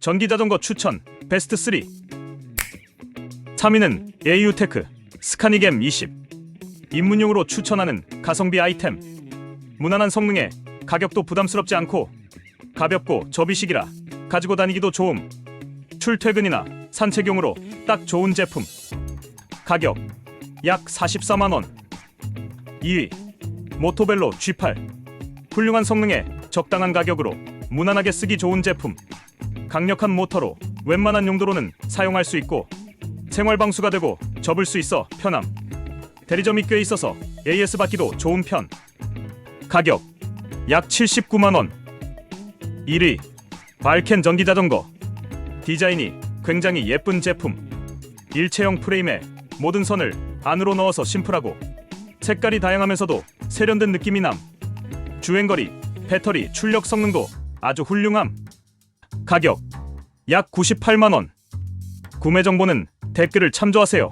전기자전거 추천 베스트 3 3위는 AU테크 스카니겜 20 입문용으로 추천하는 가성비 아이템. 무난한 성능에 가격도 부담스럽지 않고 가볍고 접이식이라 가지고 다니기도 좋음. 출퇴근이나 산책용으로 딱 좋은 제품. 가격 약 44만원. 2위 모토벨로 G8 훌륭한 성능에 적당한 가격으로 무난하게 쓰기 좋은 제품 강력한 모터로 웬만한 용도로는 사용할 수 있고 생활 방수가 되고 접을 수 있어 편함. 대리점이 꽤 있어서 AS 받기도 좋은 편. 가격 약 79만 원. 1위 발켄 전기 자전거. 디자인이 굉장히 예쁜 제품. 일체형 프레임에 모든 선을 안으로 넣어서 심플하고 색깔이 다양하면서도 세련된 느낌이 남. 주행거리, 배터리, 출력 성능도 아주 훌륭함 가격 약 98만 원. 구매 정보는 댓글을 참조하세요